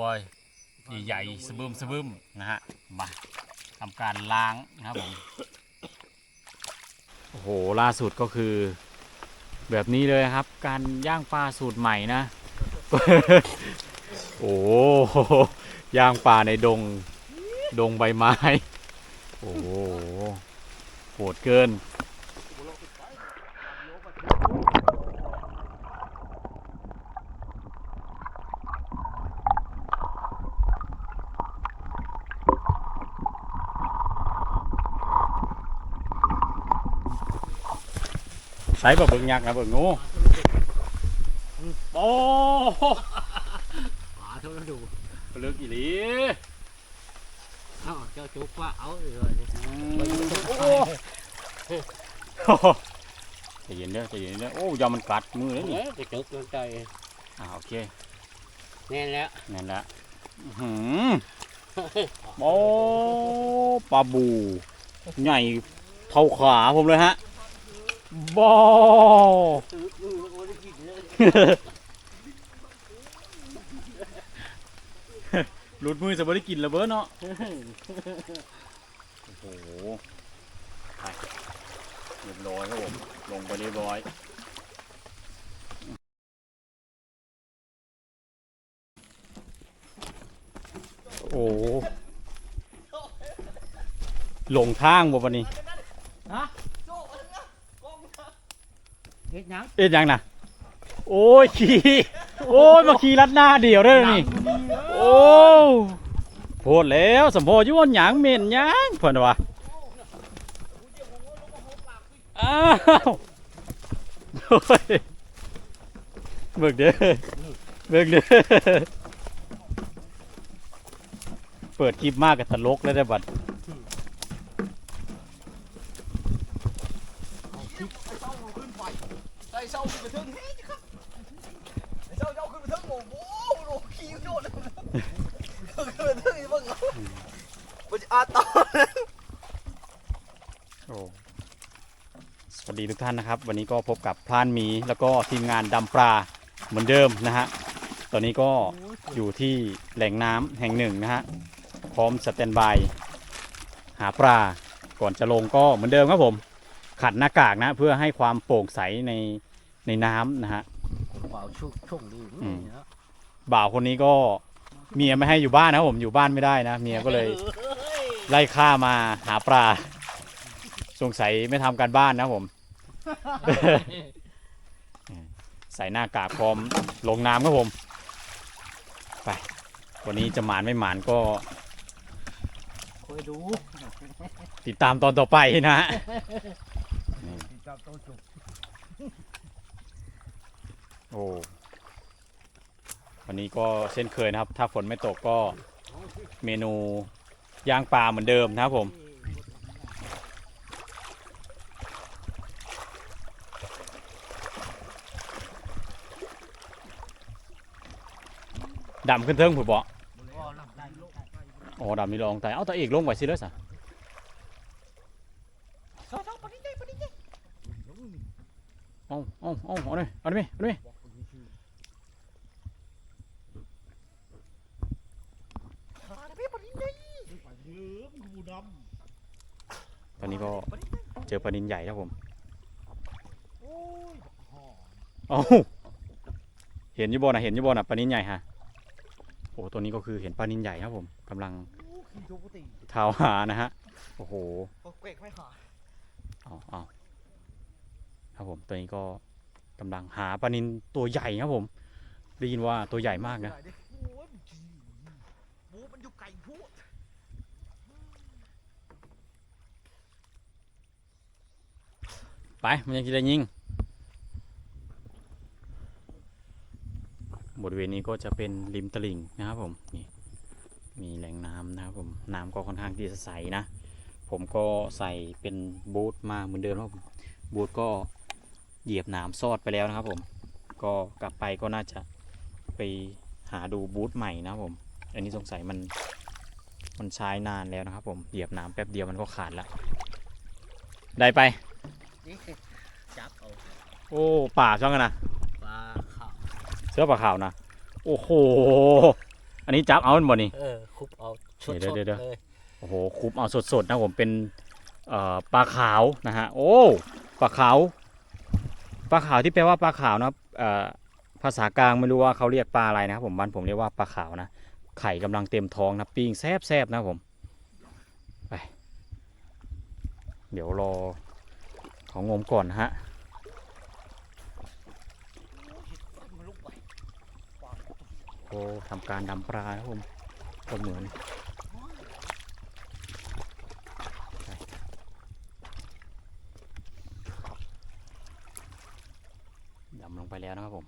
วใหญ่ๆสะบึมสะบึมนะฮะมาทำการล้างนะครับผมโอ้โหล่าสุดก็คือ แบบนี้เลยครับ การย่างปลาสูตรใหม่นะ โอ้โหย่างปลาในดงดงใบไม้ โอ้โหโหดเกิน ใส่แบบเบิ่งยักษ์นะเบิ่งงูโอ้หาเท่านั้นดูลึกอีหลีเอ้าเจ้าจุกว่าเอาเลยนี่โอ้โหใจเย็นเด้อใจเย็นเด้อโอ้ยามันกัดมือเลยนี่เอ๊ะจะจุกลงใจอ่าโอเคแน่นแล้วนั่นละอื้อหือโอ้ปลาบู ใหญ่เท่าขาผมเลยฮะ บอหลุดมือจะไม่ได้กินล้วเบ้อเนาะ โอ้โหไปเรียบร้อยครับผม ลงไปเรียบร้อย โอ้หลงทางบ่วันนี้ เฮ็ดหยังเอ็ดยังนะโอ้ยขี่โอ้ยมาขี่ลัดหน้าเดียวได้อนี่โอ้โพดแล้วสมโพอยุ่นหยังเหม็นหยังเพิ่นว่าอ้าวโอ้ยเบิกเด้อเบิกเด้อเปิดคลิปมากกับตลกแล้วได้อบัด ใส่เสาขึ้นไปถึงนี่จิครับใส่เสาเจ้าขึ้นไปถึงโอ้โหโอ้โหขี้โยนเลยขึ้นไปถึงอีกบ้างเหรอมันจะอาต่อ โอ้สวัสดี ทุกท่านนะครับ วันนี้ก็พบกับพรานหมีแล้วก็ทีมงานดำปลาเหมือนเดิมนะฮะตอนนี้ก็อยู่ที่แหล่งน้ำแห่งหนึ่งนะฮะพร้อมสแตนบายหาปลาก่อนจะลงก็เหมือนเดิมครับผม ขัดหน้ากากนะเพื่อให้ความโปร่งใสในในน้ำนะฮะว้าวชุกช่วงนี้อืมเนาะบ่าวคนนี้ก็เมียไม่ให้อยู่บ้านนะครับผมอยู่บ้านไม่ได้นะเมียก็เลยไล่ฆ่ามาหาปลาสงสัยไม่ทำการบ้านนะครับผม ใส่หน้ากากพร้อมลงน้ำครับผม ไป วันนี้จะหมานไม่หมานก็คอยดูติดตามตอนต่อไปนะฮะจับตัวจุกโอ้วันนี้ก็เช่นเคยนะครับ ถ้าฝนไม่ตกก็เมนูย่างปลาเหมือนเดิมนะครับผม ดำขึ้นเทิงผมบอกก็ลำได้ลูกอ๋อดำนี่ลองแต่เอาตาเอกลงไว้สิเลยสะเสาเสาปนิดเดียวปนิดเดียวเอาเอาเอาเอาหน่อยเอาหน่อยเอาหน่อยขาดพี่ปนิดเดียตอนนี้ก็เจอปลานินใหญ่ครับผมโอ้ยเอาเห็นยี่บอนะเห็นยี่บอนะปลานินใหญ่ฮะ ตัวนี้ก็คือเห็นปลานินใหญ่ครับผมกำลังขี้โจกติเท้าหานะฮะ โอ้โหเกวกไม่ขาดเอาเอาครับผมตัวนี้ก็กำลังหาปลานินตัวใหญ่ครับผม ได้ยินว่าตัวใหญ่มากนะโอ้ยมันขี้หมูมันอยู่ไกลพูดไปมันยังจะได้ยิง บริเวณนี้ก็จะเป็นริมตลิ่งนะครับผมนี่มีแหล่งน้ำนะครับผมน้ำก็ค่อนข้างที่จะใสนะ ผมก็ใส่เป็นบูทมาเหมือนเดิมครับผมบูทก็เหยียบหนามซอดไปแล้วนะครับผม ก็กลับไปก็น่าจะไปหาดูบูทใหม่นะครับผม อันนี้สงสัยมันมันใช้นานแล้วนะครับผมเหยียบหนามแป๊บเดียวมันก็ขาดละได้ไปนี่จับเอาโอ้ป่าช่างกันนะปลาขาว เสื้อปลาขาวนะโอ้โหอันนี้จับเอามันบ่นี่เออคุบเอาชดเดี๋ยวๆเดี๋ยวเดี๋ยวเลยโอ้โหคุบเอาสดๆนะผมเป็นเอ่อปลาขาวนะฮะโอ้ปลาขาวปลาขาวที่แปลว่าปลาขาวนะครับเอ่อภาษากลางไม่รู้ว่าเขาเรียกปลาอะไรนะครับผมบ้านผมเรียกว่าปลาขาวนะไข่กำลังเต็มท้องนะปิ้งแซบๆนะครับผมไปเดี๋ยวรอของงมก่อนนะฮะ โอ้ทำการดำปลาครับผมก็เหมือนดำลงไปแล้วนะครับผม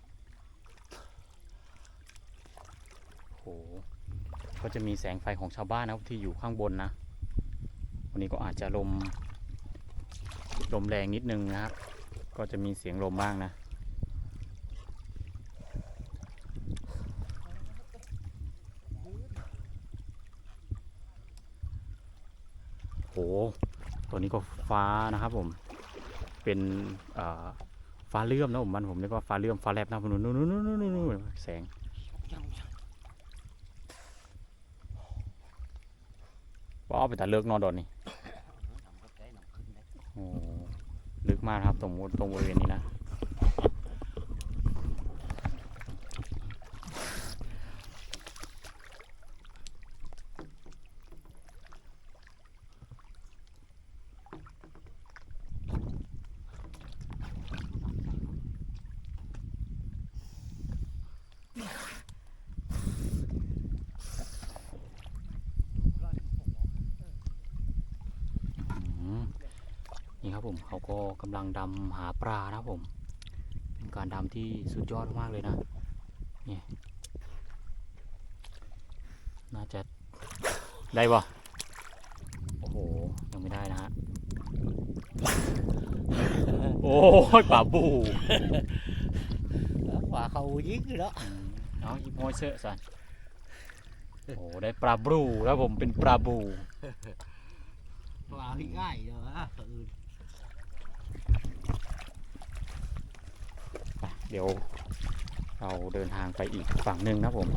โหก็จะมีแสงไฟของชาวบ้านนะครับที่อยู่ข้างบนนะ วันนี้ก็อาจจะลมลมแรงนิดนึงนะครับ ก็จะมีเสียงลมบ้างนะ โห ตัวนี้ก็ ฟ้านะครับผม เป็นฟ้าเลื่อมนะผมมันผมเรียกว่าฟ้าเลื่อมฟ้าแลบนะผมนู่นนู่นนู่นนู่นแสงว้าวไปแต่เลิกนอนดอนนี่โอ้ลึกมากครับตรงตรงบริเวณนี้นะอืมนี่ครับผมเขา ก็กำลังดำหาปลานะครับผม เป็นการดำที่สุดยอดมากเลยนะนี่น่าจะได้ปะโอ้โห ยังไม่ได้นะฮะ โอ้ยป่าบูแล้วกว่าเขายิงอยู่แล้วอืมเอาอีโมยเซอร์สันโอ้ได้ปลาบรูแล้วผมเป็นปลาบูปลาที่ง่ายเดี๋ยวนะอื่น ไป เดี๋ยวเราเดินทางไปอีกฝั่งหนึ่งนะผม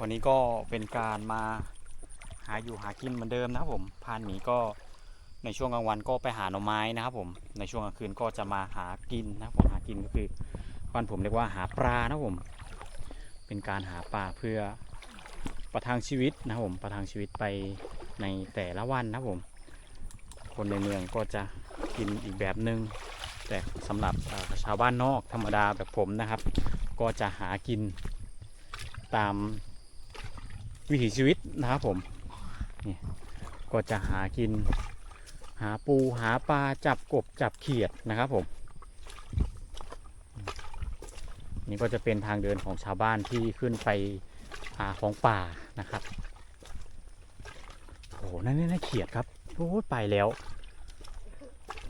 วันนี้ก็เป็นการมาหาอยู่หากินเหมือนเดิมนะครับผมพานหมีก็ในช่วงกลางวันก็ไปหาหน่อไม้นะครับผมในช่วงกลางคืนก็จะมาหากินนะครับผมหากินก็คือบ้านผมเรียกว่าหาปลานะครับผม เป็นการหาปลาเพื่อประทังชีวิตนะครับผมประทังชีวิตไปในแต่ละวันนะครับผม คนในเมืองก็จะกินอีกแบบหนึ่งแต่สำหรับชาวบ้านนอกธรรมดาแบบผมนะครับ ก็จะหากินตามวิถีชีวิตนะครับผมนี่ก็จะหากินหาปูหาปลาจับกบจับเขียดนะครับผม นี่ก็จะเป็นทางเดินของชาวบ้านที่ขึ้นไปหาของป่านะครับโอ้โหนั่นนี่นเขียดครับโอ้ยไปแล้ว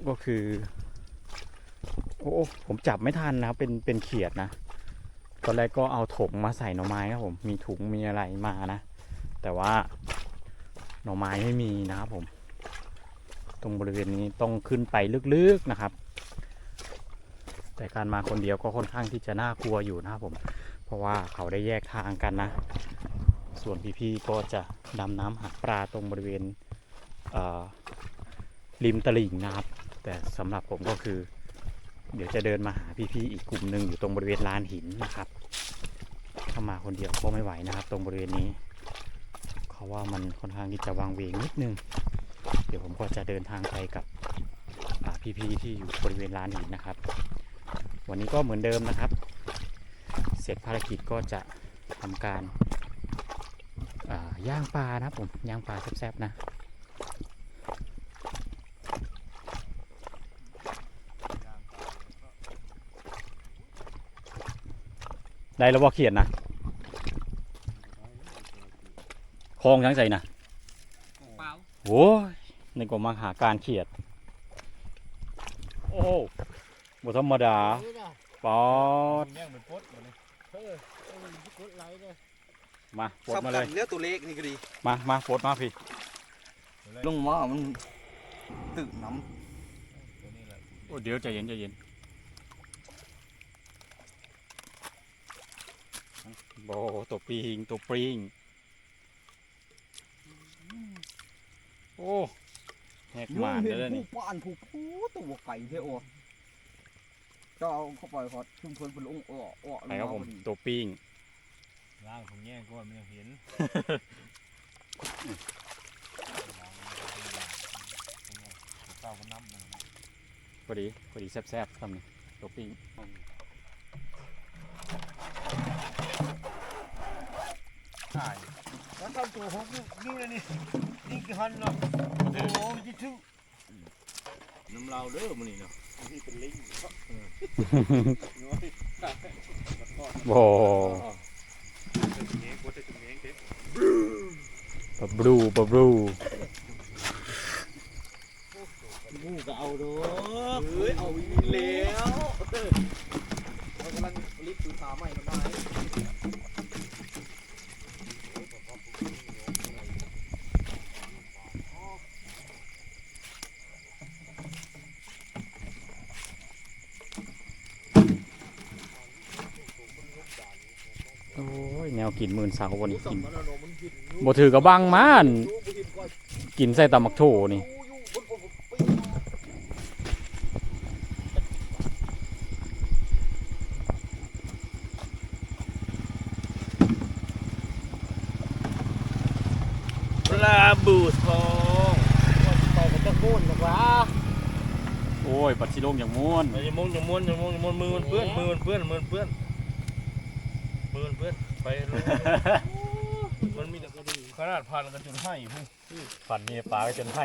ก็คือโอ้โอ้ผมจับไม่ทันนะครับเป็นเป็นเขียดนะตอนแรกก็เอาถุงมาใส่หน่อไม้ครับผมมีถุงมีอะไรมานะ แต่ว่าหน่อไม้ไม่มีนะครับผม ตรงบริเวณนี้ต้องขึ้นไปลึกๆนะครับ แต่การมาคนเดียวก็ค่อนข้างที่จะน่ากลัวอยู่นะครับผม เพราะว่าเขาได้แยกทางกันนะ ส่วนพี่ๆก็จะดำน้ำหาปลาตรงบริเวณเริมตลิ่งนะครับ แต่สำหรับผมก็คือ เดี๋ยวจะเดินมาหาพี่ๆอีกกลุ่มหนึ่งอยู่ตรงบริเวณลานหินนะครับถ้ามาคนเดียวก็ไม่ไหวนะครับ ตรงบริเวณนี้เขาว่ามันค่อนข้างที่จะวางเวงนิดนึง เดี๋ยวผมก็จะเดินทางไปกับพี่ๆที่อยู่บริเวณลานหินนะครับ วันนี้ก็เหมือนเดิมนะครับ เสร็จภารกิจก็จะทำการอ่าย่างปลานะครับผมย่างปลาแซ่บๆนะได้แล้วว่าเขียนนะคลองทั้งใส่นะเปล่าโอ้ยในกว่ามาหาการเขียด โอ้ บ่ธรรมดานี่นะปอดเนี่ยเหมือนปดเหมือนเออเออกุดไหลเลยมาปลดมาเลยเลือกตัวเลขนี่ก็ดีมามาปลดมาพี่ลงมามันตึกน้ตัวนี้แหละโอ้เดี๋ยวใจเย็นใจเย็นโบตัวปิงตัวปริงโอ้แหกำหมานเห็ได้แล้วนนี่ผู้ป้านผู้ผู้ตัวไก่เท่โอ เจ้าเอาเข้าไปขอชุมชนเป็นองค์อ้ออ้อไหนครับผมตัวปิ้งล่างของแง่ก้อนมันยังเห็นเต้ามันน้ำมันพอดีพอดีแซ่บๆทำนี่ตัวปิ้งใช่แล้วตอนตัวของนี่เลยนี่นี่กี่ฮันเนาะโอ้โหยิ่งทึ่ง น้ำเราเด้อมันนี่เนาะนี่เป็นลิงโบปะบรูปะบรูมูก็เอาเด้อเฮ้ยเอาอีกแล้วเรากำลังรีบซื้อขาใหม่มาได้ โอ้ย แนวกินหมื่นสาววันนี้กินบ่ถือกระบังมานกินใส่ตำมักโถนี่ปลาบูทองไปกับตะโกนนะวะโอ้ยปัดชิโลมอย่างม้วนอย่ามงอย่ามวนอย่ามงอย่ามวนมือมันเปื้อนมือมันเปื้อนมือมันเปื้อนมือมันเปื้อน ไปลงมันมีแต่กระดูกขนาดพันกันจนให้พุ่ง ฝันมีปลาก็จนให้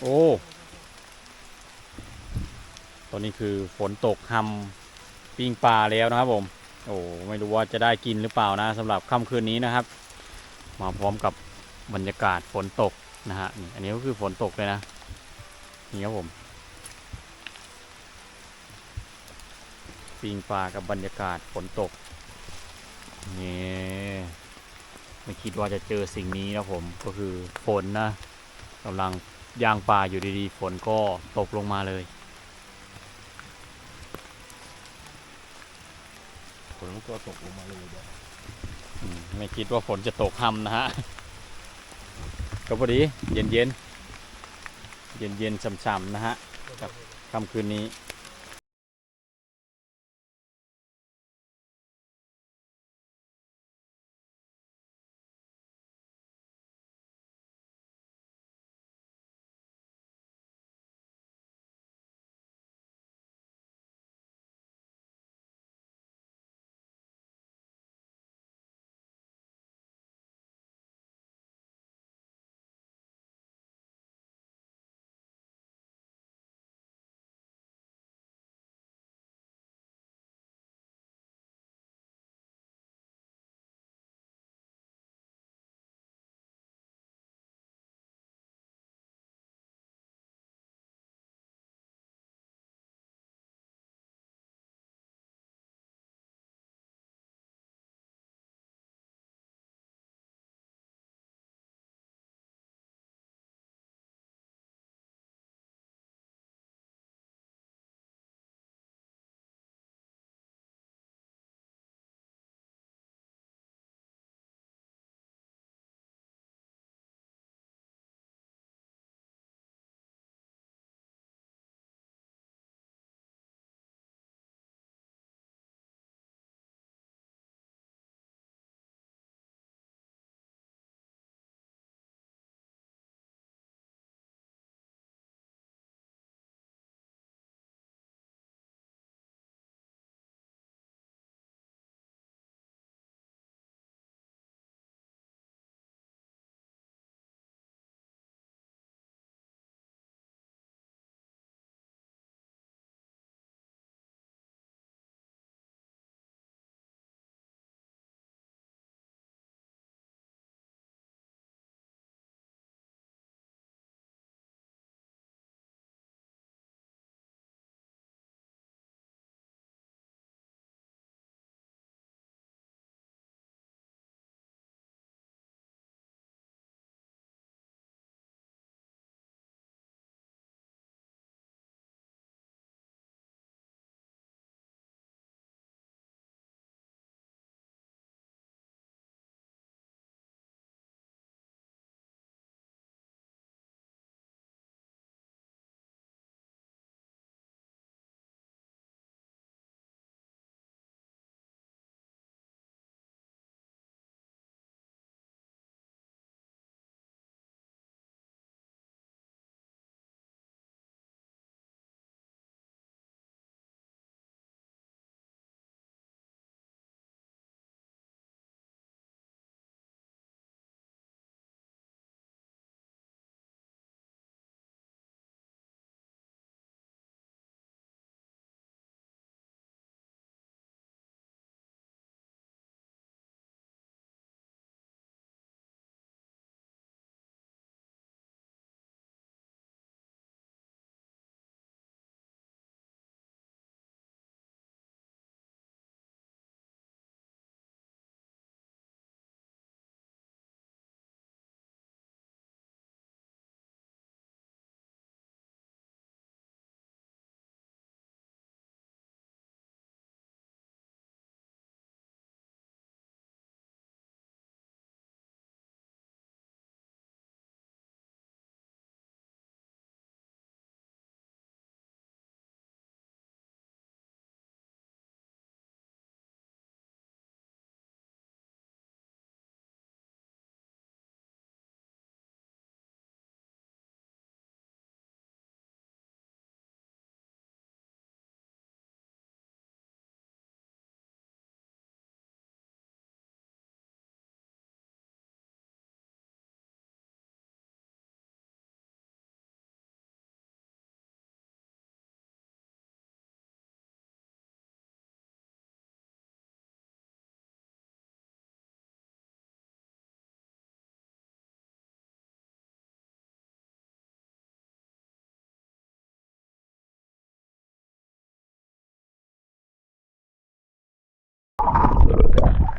โอ้ตอนนี้คือฝนตกหำปิ้งปลาแล้วนะครับผม โอ้ไม่รู้ว่าจะได้กินหรือเปล่านะสำหรับค่ำคืนนี้นะครับ มาพร้อมกับบรรยากาศฝนตกนะฮะนี่อันนี้ก็คือฝนตกเลยนะนี่ครับผมปิ้งปลากับบรรยากาศฝนตกนี่ไม่คิดว่าจะเจอสิ่งนี้นะผมก็คือฝนนะกำลัง ย่างปลาอยู่ดีๆ ฝนก็ตกลงมาเลย ฝนมันก็ตกลงมาเลยเดี๋ยวอืมไม่คิดว่าฝนจะตกห่ำนะฮะ ก็พอดีเย็นเย็นเย็นเย็นๆช่ำๆนะฮะกับค่ำคืนนี้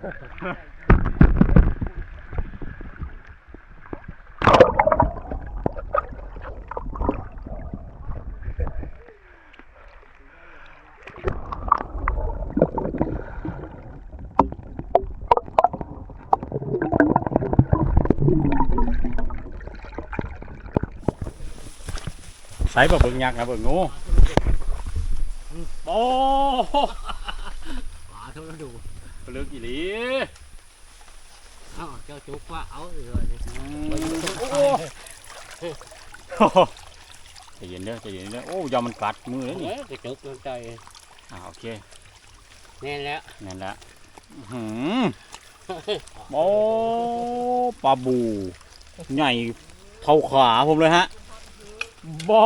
ใส่แบบเบิ่งยักษ์นะเบิ่งงูโอ้หาเท่านั้นดู ปลึกอีหลีเอ้าเจ้าจุกว่าเอาเลยนี่โอ้โหใจเย็นเด้อใจเย็นเด้อโอ้ยามันกัดมือเลยนี่เอ๊ะจะจุกลงใจอ่าโอเคแน่แล้วนั่นแหละอื้อหือโอ้ปลาบูใหญ่เท่าขาผมเลยฮะบอ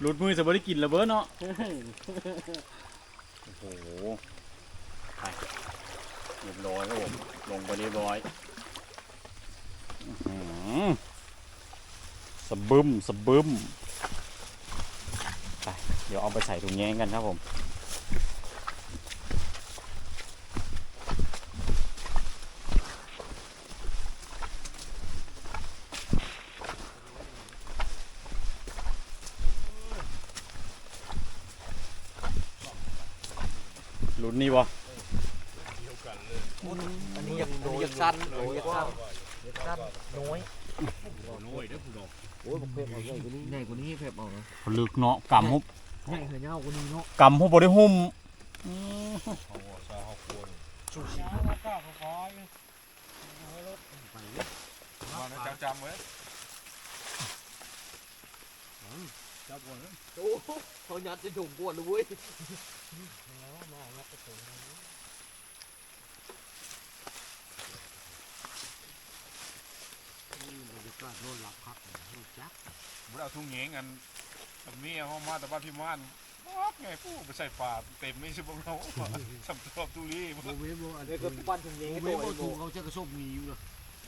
หลุดมือสบไม่ได้กินแล้วเบ้อเนาะ โอ้โห ไปเรียบร้อยครับผม ลงไปเรียบร้อยอื้อหือสะบึมสะบึมไป เดี๋ยวเอาไปใส่ถุงแยงกันครับผม ลุ้นนี่วะ อันนี้อยากอันนี้อยากสั้นโอ้ยอยากสั้นอยากสั้นน้อย น้อยเด้อผู้ดอก โอ้ยผมเพิ่มเอาใหญ่กว่านี้ใหญ่กว่านี้เพิ่มเอานะ ลึก เนาะกำหุบใหญ่เหี่ยวกว่านี้เนาะกำหุบบริหุ่มอื้อเขาว่าซาเฮาควรมานะจำจำไว้โอ้เขายัดจะถุงกวนเลยเว้ยบ่ได้เอาทุ่งเหงงอัน อันนี้เฮามาแต่บ้านพี่ม่านบอกไงผู้ไปใส่ปลาเต็มไม่ใช่บ่เฮาสำทอบตุลีบ่โอ้เว้ยบ่อันนี้ก็ปั้นถุงเงี้ยไอ้โต้ไอ้โง่เขาจะกระชบมีอยู่เลย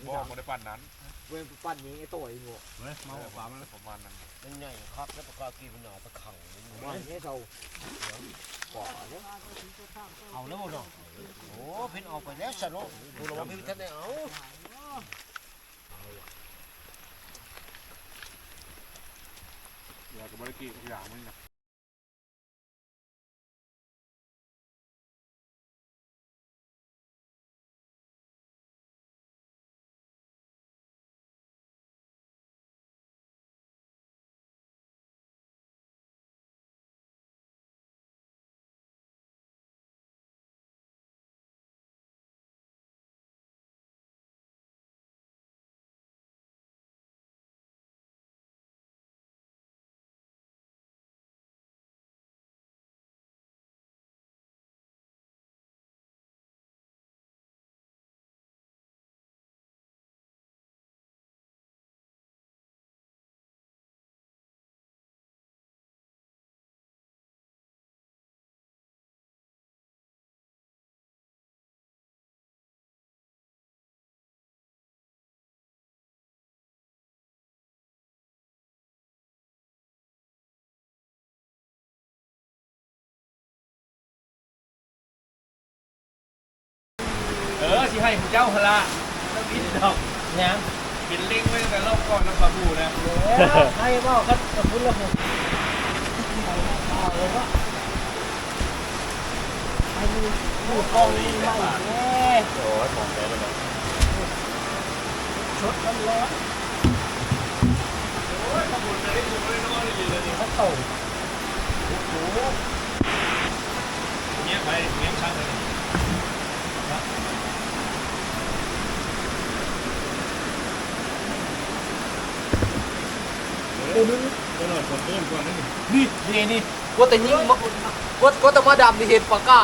บ่บ่ได้ปานนั้นเว้ยปั้นเงี้ยไอ้โต้ไอ้โง่เฮ้ยเมาปลามันประมาณนั้นมันใหญ่ครับแล้วปากกากีมันหนาตะขังว่าเงี้ยเราปอเนี่ยเอาแล้วเนาะโอ้เพิ่นออกไปแล้วซะเนาะดูแล้วว่าเพิ่นท่านได้เอา อยากก็บ่ได้กี่ทุกอย่างมันนะ ให้ผู้เจ้าพละต้องบินดอกเนี่ยบินลิงไว้ตั้งแต่รอบก่อนน้ำปลาบูนะให้บ่ครับกับคุณละผมเลยว่าให้ดูดูกองนี้ใหม่แน่โอ้ยของแท้เลยเนาะชดกันแล้วเขาโตเงี้ยไปเงี้ยช่างเลยก็หน่อยคนเพิ่มก่อนนิดนึ นี่นี่นี่ว่าแต่ยิ่งว่าว่าแต่มาดำนี่เห็นปากกา